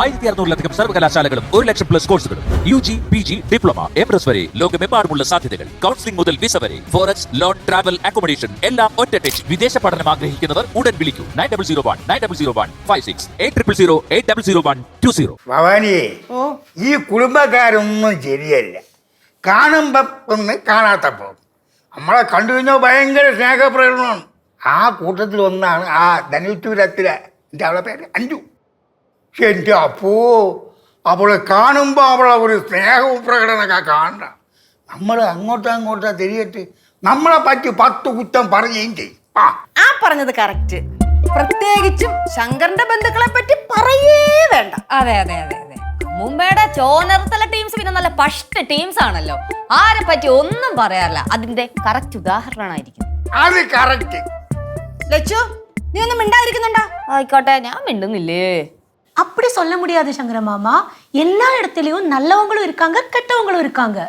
ആയിരത്തി അറുന്നൂറിലധികം സർവകലാശാലകളും ഒരു ലക്ഷം പ്ലസ് കോഴ്സുകളും U G P G diploma M S വരെ ലോകമെമ്പാടുമുള്ള സാധ്യതകൾ. കൗൺസിലിംഗ് മുതൽ വിസ വരെ. ഫോറക്സ് ലോൺ ട്രാവൽ അക്കോമഡേഷൻ എല്ലാം ഒറ്റ ടച്ച് വിദേശ പഠനം ആഗ്രഹിക്കുന്നവർ ഉടൻ വിളിക്കൂ. Nine double zero one nine double zero one five six eight triple zero eight double zero one two zero. ഭവാനിയെ ഈ കുടുംബക്കാരൊന്നും ശരിയല്ല. കാണുമ്പം ഒന്ന് കാണാത്തപ്പോൾ നമ്മളെ കണ്ടു കഴിഞ്ഞാൽ ഭയങ്കര സ്നേഹപ്രകടനമാണ്. ആ കൂട്ടത്തിൽ ഒന്നാണ് ആ ധനുത്തൂരത്തിലെ എന്റെ അവളെ പേര് അഞ്ചു എന്റെ അപ്പോ അവളെ കാണുമ്പോൾ അവളെ ഒരു സ്നേഹവും പ്രകടനമൊക്കെ കാണണ്ട നമ്മൾ അങ്ങോട്ടോ അങ്ങോട്ടോ തിരിയിട്ട് നമ്മളെ പറ്റി പത്ത് കുറ്റം പറയുകയും ചെയ്യും. ആ. ആ പറഞ്ഞത് കറക്റ്റ് പ്രത്യേകിച്ചും ശങ്കറിന്റെ ബന്ധുക്കളെ പറ്റി പറയേ വേണ്ട. അതെ അതെ അതെ അതെ. മുംബൈയുടെ ചോനർത്തല ടീംസ് പിന്നെ നല്ല പഷ്ട് ടീംസ് ആണല്ലോ. ആരെ പറ്റി ഒന്നും പറയാറില്ല. അതിന്റെ കറക്റ്റ് ഉദാഹരണമായിരിക്കും. അത് കറക്റ്റ് ലച്ചു നീ ഒന്നും മിണ്ടാതിരിക്കുന്നുണ്ടോ? ആയിക്കോട്ടെ ഞാൻ മിണ്ടുന്നില്ലേ? அப்படி சொல்ல முடியாது சங்கர மாமா எல்லா இடத்துலயும் நல்லவங்களும் இருக்காங்க கெட்டவங்களும் இருக்காங்க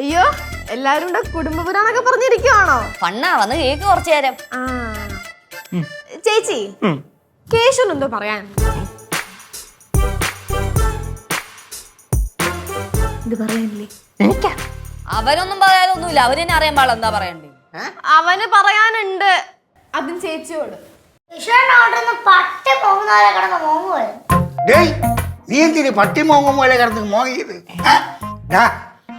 അയ്യോ എല്ലാരും കൂടെ കുടുംബ പുരാണൊക്കെ പറഞ്ഞിരിക്കുവാണോ ഫണ്ണാ വന്ന് കേക്ക് കുറച്ചു നേരം ആ ചേച്ചി കേശുന് എന്തോ പറയാൻ ഇത് പറയാനില്ലേ അവരൊന്നും പറയാനൊന്നുമില്ല അവര് തന്നെ അറിയാൻ പാടില്ല എന്താ പറയണ്ടേ അവന് പറയാനുണ്ട് അതും ചേച്ചിയോട് ഡേയ് നീ എന്തിന് പട്ടി മോങ്ങും പോലെ കിടന്ന് മോങ്ങിയത്?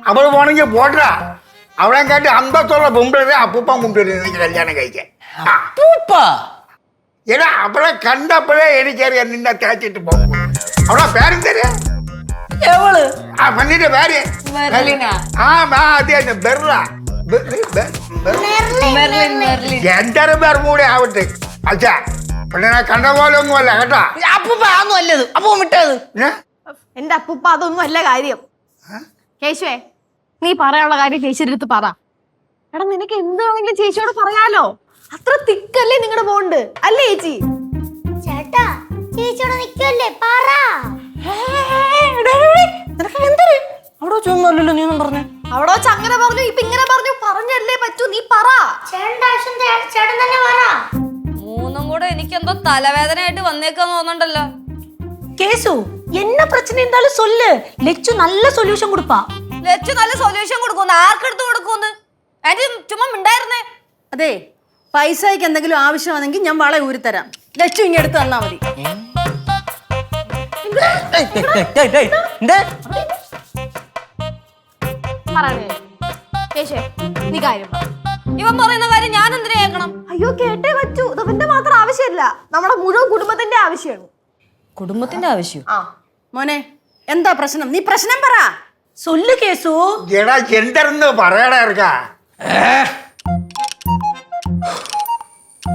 അവൾ പോണെങ്കിൽ പോട്ടാ അവളെ കാട്ടി അന്തത്തുള്ള മുമ്പിലേ അപ്പൂപ്പ മുമ്പിൽ എനിക്ക് കല്യാണം കഴിക്കാൻ. എടാ അവളെ കണ്ടപ്പോഴേ എനിക്കറിയാം നിന്നെ തേച്ചിട്ട് പോകും. അവളെ പേരെന്തര് എവൾ? ആ പെണ്ണിന്റെ പേര്. ആ അതെ അതെ ബെർള. ബെ- ബെ- ബെ- ബെർള. മെർലിൻ മെർലിൻ എന്റെ പേരും കൂടെ ആവട്ടെ. അച്ഛാ പെണ്ണിനെ കണ്ട പോലെ ഒന്നുമല്ല കേട്ടാ അപ്പൂപ്പ അതൊന്നും അല്ലത്. അപ്പൂ വിട്ടത്? എന്റെ അപ്പൂപ്പ അതൊന്നും അല്ല കാര്യം. കേശുവേ നീ പറയാനുള്ള കാര്യം ചേച്ചിയുടെ അടുത്ത് പറ. എടാ നിനക്ക് എന്ത് വേണമെങ്കിലും ചേച്ചിയോട് പറയാലോ. അത്ര തിക്കല്ലേ നിങ്ങളുടെ ബോണ്ട് അല്ലേ ചേച്ചി? ചേട്ടാ ചേച്ചിയോട് നിക്കല്ലേ പറ. അവിടെ ചെന്നല്ലോ നീ ഒന്നും പറഞ്ഞേ. അവിടെ വെച്ച് അങ്ങനെ പറഞ്ഞു ഇപ്പൊ ഇങ്ങനെ പറഞ്ഞു പറഞ്ഞല്ലേ പറ്റൂ. നീ പറ. ചേട്ടന്റെ ആവശ്യം ചേ- ചേട്ടൻ തന്നെ പറ വരുമ്പോ തലവേദന ആയിട്ട് വന്നേക്കാന്ന് തോന്നണ്ടല്ലോ കേസു എന്ന പ്രശ്നം എന്തായാലും സൊല്ല്. ലച്ചു നല്ല സൊല്യൂഷൻ കൊടുപ്പാ. ലച്ചു നല്ല സൊല്യൂഷൻ കൊടുക്കുന്നു ആർക്കെടുത്ത് കൊടുക്കുന്നു അതിന് ചുമ്മാ ഉണ്ടായിരുന്നേ അതെ പൈസയ്ക്ക് എന്തെങ്കിലും ആവശ്യമാണെങ്കിൽ ഞാൻ വള ഊരിത്തരാം ലച്ചു ഇങ്ങ എടുത്ത് തന്നാ മതി. പറയണേ കേശേ നീ കാര്യം ഇവൻ പറയുന്ന കാര്യം ഞാൻ എന്തിനാ കേൾക്കണം? അയ്യോ കേട്ടേ പറ്റൂ ഇത് മാത്രം ആവശ്യമില്ല. നമ്മുടെ മുഴുവൻ കുടുംബത്തിന്റെ ആവശ്യമാണ്. കുടുംബത്തിന്റെ ആവശ്യം? ആ. മോനെ എന്താ പ്രശ്നം? നീ പ്രശ്നം പറ. സൊല്ലു കേസു. എടാ എന്തെന്ന് പറയടാ ഇറക്കാ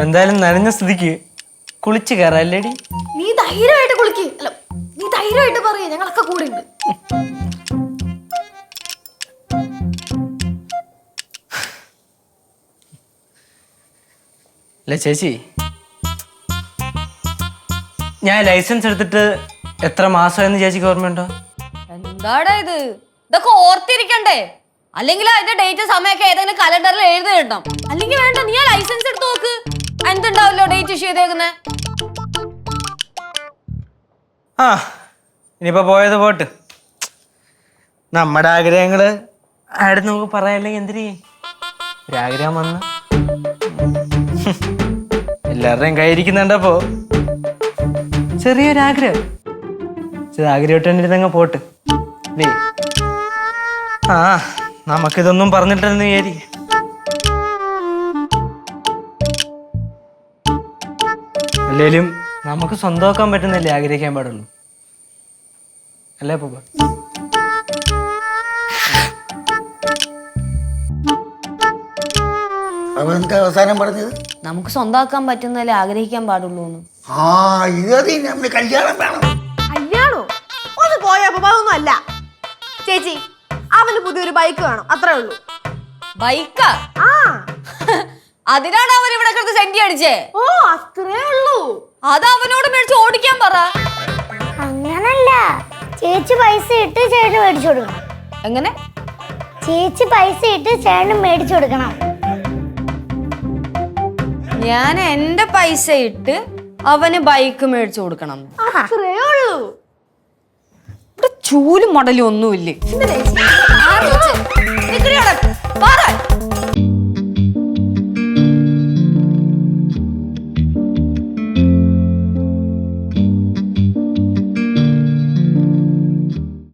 എന്തായാലും നനഞ്ഞ സ്ഥിതിക്ക് കുളിച്ചു കയറാം അല്ലേടി? നീ ധൈര്യമായിട്ട് കുളിക്ക്. അല്ല നീ ധൈര്യമായിട്ട് പറയേ. ഞങ്ങളൊക്കെ കൂടെ ഉണ്ട്. അല്ല ചേച്ചി. ഞാൻ ലൈസൻസ് എടുത്തിട്ട് എത്ര മാസമായെന്ന് ചേച്ചിക്ക് ഓർമ്മയുണ്ടോ? എന്താടാ ഇത്? ഇതൊക്കെ ഓർത്തിരിക്കണ്ടേ? അല്ലെങ്കിൽ അതിന്റെ ഡേറ്റ് സമയമൊക്കെ ഏതെങ്കിലും കലണ്ടറിൽ എഴുതി കിട്ടണം അല്ലെങ്കിൽ വേണ്ട നീ ആ ലൈസൻസ് എടുത്ത് നോക്ക്. എന്തുണ്ടാവല്ലോ ഡേറ്റ് ഇഷ്യൂ ചെയ്തേക്കുന്നത് ആ ഇനിയിപ്പോ പോയത് പോട്ട്. നമ്മുടെ ആഗ്രഹങ്ങൾ ആടെ നമുക്ക് പറയാല്ലെങ്കിൽ എന്തിരി ഒരാഗ്രഹം വന്ന്. എല്ലാവരുടെയും കൈയിരിക്കുന്നുണ്ടപ്പോ ചെറിയൊരാഗ്രഹം. ചെറിയ ആഗ്രഹമായിട്ടിരുന്നങ്ങ് പോട്ട് ആ നമുക്കിതൊന്നും പറഞ്ഞിട്ടെന്ന് വിചാരിക്കും. അല്ലേലും നമുക്ക് സ്വന്തമാക്കാൻ പറ്റുന്നല്ലേ ആഗ്രഹിക്കാൻ പാടുള്ളൂ. അല്ലേ പൂപ്പ എന്താ അവസാനം പറഞ്ഞത്? നമുക്ക് സ്വന്തമാക്കാൻ പറ്റുന്നതല്ലേ ആഗ്രഹിക്കാൻ പാടുള്ളൂ എന്ന്. ആ ഇത് നമ്മൾ കല്യാണം വേണം. കല്യാണോ ഒന്ന് പോയ അപ്പൊ അല്ല. ചേച്ചി അവന് പുതിയൊരു ബൈക്ക് വേണം അത്രേ ഉള്ളൂ. ബൈക്കാ? ആ. അതിനാണ് അവൻ ഇവിടെ കിടന്ന് സെന്റി അടിച്ചേ. ഓ അത്രേ ഉള്ളൂ. അത് അവനോട് മേടിച്ച് ഓടിക്കാൻ പറ. അങ്ങനല്ല. ചേച്ചി പൈസ ഇട്ട് ചേട്ടന് മേടിച്ചു കൊടുക്കണം. എങ്ങനെ? ചേച്ചി പൈസ ഇട്ട് ചേട്ടന് മേടിച്ചു കൊടുക്കണം. ഞാൻ എന്റെ പൈസ ഇട്ട് അവന് ബൈക്ക് മേടിച്ചു കൊടുക്കണം. അത്രേ ഉള്ളൂ. ഇവിടെ ചൂലും മടലും ഒന്നുമില്ലേ?